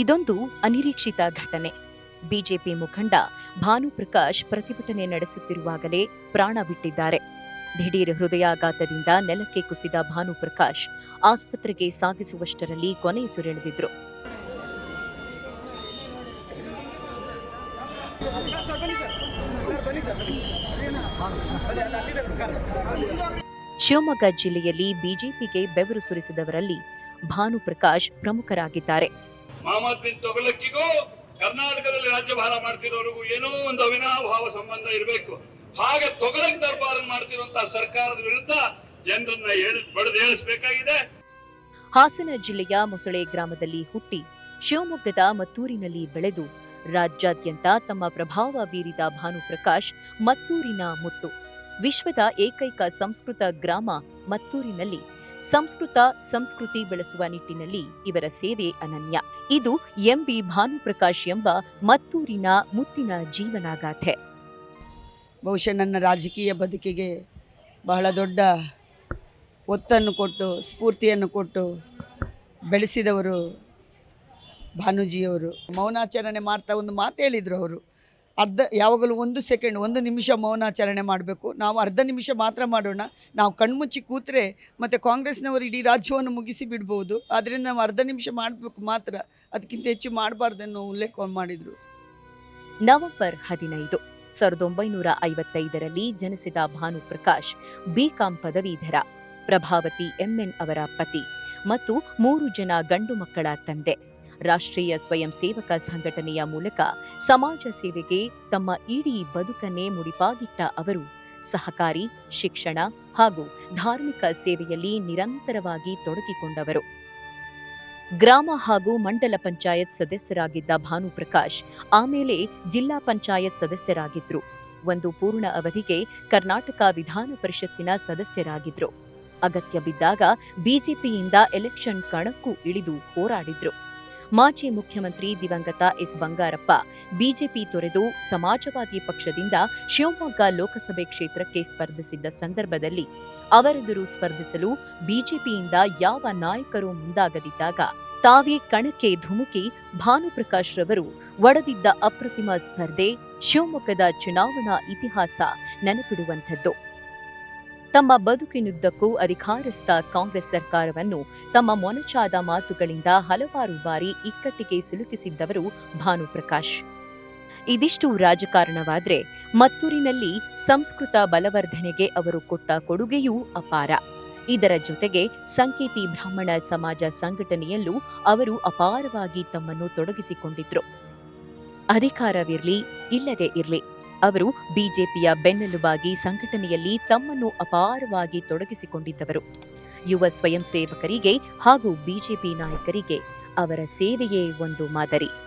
ಇದೊಂದು ಅನಿರೀಕ್ಷಿತ ಘಟನೆ. ಬಿಜೆಪಿ ಮುಖಂಡ ಭಾನುಪ್ರಕಾಶ್ ಪ್ರತಿಭಟನೆ ನಡೆಸುತ್ತಿರುವಾಗಲೇ ಪ್ರಾಣ ಬಿಟ್ಟಿದ್ದಾರೆ. ದಿಢೀರ್ ಹೃದಯಾಘಾತದಿಂದ ನೆಲಕ್ಕೆ ಕುಸಿದ ಭಾನುಪ್ರಕಾಶ್ ಆಸ್ಪತ್ರೆಗೆ ಸಾಗಿಸುವಷ್ಟರಲ್ಲಿ ಕೊನೆಯುಸಿರೆಳೆದಿದ್ರು ಶಿವಮೊಗ್ಗ ಜಿಲ್ಲೆಯಲ್ಲಿ ಬಿಜೆಪಿಗೆ ಬೆವರು ಸುರಿಸಿದವರಲ್ಲಿ ಭಾನುಪ್ರಕಾಶ್ ಪ್ರಮುಖರಾಗಿದ್ದಾರೆ. ಮಹಮ್ಮದ್ ಬಿನ್ ತೊಗಲಕ್ಕಿಗೂ ಕರ್ನಾಟಕದಲ್ಲಿ ರಾಜ್ಯಭಾರ ಮಾಡ್ತಿರೋರಿಗೂ ಏನೋ ಒಂದು ಅವಿನಾಭಾವ ಸಂಬಂಧ ಇರಬೇಕು. ಹಾಗೆ ತೊಗಲಕ್ ದರ್ಬಾರ್ ಮಾಡ್ತಿರುವಂತಹ ಸರ್ಕಾರದ ವಿರುದ್ಧ ಜನರನ್ನ ಬಡದು ಹೇಳಿಸಬೇಕಾಗಿದೆ. ಹಾಸನ ಜಿಲ್ಲೆಯ ಮೊಸಳೆ ಗ್ರಾಮದಲ್ಲಿ ಹುಟ್ಟಿ ಶಿವಮೊಗ್ಗದ ಮತ್ತೂರಿನಲ್ಲಿ ಬೆಳೆದು ರಾಜ್ಯಾದ್ಯಂತ ತಮ್ಮ ಪ್ರಭಾವ ಬೀರಿದ ಭಾನುಪ್ರಕಾಶ್ ಮತ್ತೂರಿನ ಮುತ್ತು. ವಿಶ್ವದ ಏಕೈಕ ಸಂಸ್ಕೃತ ಗ್ರಾಮ ಮತ್ತೂರಿನಲ್ಲಿ ಸಂಸ್ಕೃತ ಸಂಸ್ಕೃತಿ ಬೆಳೆಸುವ ನಿಟ್ಟಿನಲ್ಲಿ ಇವರ ಸೇವೆ ಅನನ್ಯ. ಇದು ಎಂಬಿ ಭಾನುಪ್ರಕಾಶ್ ಎಂಬ ಮತ್ತೂರಿನ ಮುತ್ತಿನ ಜೀವನಾಗಾಥೆ. ಬಹುಶಃ ನನ್ನ ರಾಜಕೀಯ ಬದುಕಿಗೆ ಬಹಳ ದೊಡ್ಡ ಒತ್ತನ್ನು ಕೊಟ್ಟು, ಸ್ಫೂರ್ತಿಯನ್ನು ಕೊಟ್ಟು ಬೆಳೆಸಿದವರು ಭಾನುಜಿಯವರು. ಮೌನಾಚರಣೆ ಮಾಡ್ತಾ ಒಂದು ಮಾತು ಹೇಳಿದರು ಅವರು. ಅರ್ಧ ಯಾವಾಗಲೂ ಒಂದು ಸೆಕೆಂಡ್, ಒಂದು ನಿಮಿಷ ಮೌನಾಚರಣೆ ಮಾಡಬೇಕು. ನಾವು ಅರ್ಧ ನಿಮಿಷ ಮಾತ್ರ ಮಾಡೋಣ. ನಾವು ಕಣ್ಮುಚ್ಚಿ ಕೂತ್ರೆ ಮತ್ತು ಕಾಂಗ್ರೆಸ್ನವರು ಇಡೀ ರಾಜ್ಯವನ್ನು ಮುಗಿಸಿ ಬಿಡ್ಬೋದು. ಆದ್ದರಿಂದ ನಾವು ಅರ್ಧ ನಿಮಿಷ ಮಾಡಬೇಕು ಮಾತ್ರ. ಅದಕ್ಕಿಂತ ಹೆಚ್ಚು ಮಾಡಬಾರ್ದನ್ನು ಉಲ್ಲೇಖ ಮಾಡಿದರು. ನವೆಂಬರ್ ಹದಿನೈದು, ಸಾವಿರದ ಒಂಬೈನೂರ ಐವತ್ತೈದರಲ್ಲಿ ಜನಿಸಿದ ಭಾನುಪ್ರಕಾಶ್ ಬಿಕಾಂ ಪದವೀಧರ, ಪ್ರಭಾವತಿ ಎಂಎನ್ ಅವರ ಪತಿ ಮತ್ತು ಮೂರು ಜನ ಗಂಡು ಮಕ್ಕಳ ತಂದೆ. ರಾಷ್ಟ್ರೀಯ ಸ್ವಯಂ ಸೇವಕ ಸಂಘಟನೆಯ ಮೂಲಕ ಸಮಾಜ ಸೇವೆಗೆ ತಮ್ಮ ಇಡೀ ಬದುಕನ್ನೇ ಮುಡಿಪಾಗಿಟ್ಟ ಅವರು. ಸಹಕಾರಿ, ಶಿಕ್ಷಣ ಹಾಗೂ ಧಾರ್ಮಿಕ ಸೇವೆಯಲ್ಲಿ ನಿರಂತರವಾಗಿ ತೊಡಗಿಕೊಂಡವರು. ಗ್ರಾಮ ಹಾಗೂ ಮಂಡಲ ಪಂಚಾಯತ್ ಸದಸ್ಯರಾಗಿದ್ದ ಭಾನುಪ್ರಕಾಶ್ ಆಮೇಲೆ ಜಿಲ್ಲಾ ಪಂಚಾಯತ್ ಸದಸ್ಯರಾಗಿದ್ರು. ಒಂದು ಪೂರ್ಣ ಅವಧಿಗೆ ಕರ್ನಾಟಕ ವಿಧಾನ ಪರಿಷತ್ತಿನ ಸದಸ್ಯರಾಗಿದ್ರು. ಅಗತ್ಯ ಬಿದ್ದಾಗ ಬಿಜೆಪಿಯಿಂದ ಎಲೆಕ್ಷನ್ ಕಣಕ್ಕೂ ಇಳಿದು ಹೋರಾಡಿದ್ರು. ಮಾಜಿ ಮುಖ್ಯಮಂತ್ರಿ ದಿವಂಗತ ಎಸ್ ಬಂಗಾರಪ್ಪ, ಬಿಜೆಪಿ ತೊರೆದು ಸಮಾಜವಾದಿ ಪಕ್ಷದಿಂದ ಶಿವಮೊಗ್ಗ ಲೋಕಸಭೆ ಕ್ಷೇತ್ರಕ್ಕೆ ಸ್ಪರ್ಧಿಸಿದ್ದ ಸಂದರ್ಭದಲ್ಲಿ ಅವರೆದುರು ಸ್ಪರ್ಧಿಸಲು ಬಿಜೆಪಿಯಿಂದ ಯಾವ ನಾಯಕರು ಮುಂದಾಗದಿದ್ದಾಗ ತಾವೇ ಕಣಕ್ಕೆ ಧುಮುಕಿ ಭಾನುಪ್ರಕಾಶ್ ರವರು ಒಡೆದಿದ್ದ ಅಪ್ರತಿಮ ಸ್ಪರ್ಧೆ ಶಿವಮೊಗ್ಗದ ಚುನಾವಣಾ ಇತಿಹಾಸ ನೆನಪಿಡುವಂಥದ್ದು. ತಮ್ಮ ಬದುಕಿನುದ್ದಕ್ಕೂ ಅಧಿಕಾರಸ್ಥ ಕಾಂಗ್ರೆಸ್ ಸರ್ಕಾರವನ್ನು ತಮ್ಮ ಮೊನಚಾದ ಮಾತುಗಳಿಂದ ಹಲವಾರು ಬಾರಿ ಇಕ್ಕಟ್ಟಿಗೆ ಸಿಲುಕಿಸಿದ್ದವರು ಭಾನುಪ್ರಕಾಶ್. ಇದಿಷ್ಟು ರಾಜಕಾರಣವಾದ್ರೆ ಮತ್ತೂರಿನಲ್ಲಿ ಸಂಸ್ಕೃತ ಬಲವರ್ಧನೆಗೆ ಅವರು ಕೊಟ್ಟ ಕೊಡುಗೆಯೂ ಅಪಾರ. ಇದರ ಜೊತೆಗೆ ಸಂಕೇತಿ ಬ್ರಾಹ್ಮಣ ಸಮಾಜ ಸಂಘಟನೆಯಲ್ಲೂ ಅವರು ಅಪಾರವಾಗಿ ತಮ್ಮನ್ನು ತೊಡಗಿಸಿಕೊಂಡಿದ್ರು. ಅಧಿಕಾರವಿರಲಿ, ಇಲ್ಲದೆ ಇರ್ಲಿ. ಅವರು ಬಿಜೆಪಿಯ ಬೆನ್ನೆಲುಬಾಗಿ ಸಂಘಟನೆಯಲ್ಲಿ ತಮ್ಮನ್ನು ಅಪಾರವಾಗಿ ತೊಡಗಿಸಿಕೊಂಡಿದ್ದವರು. ಯುವ ಸ್ವಯಂ ಸೇವಕರಿಗೆ ಹಾಗೂ ಬಿಜೆಪಿ ನಾಯಕರಿಗೆ ಅವರ ಸೇವೆಯೇ ಒಂದು ಮಾದರಿ.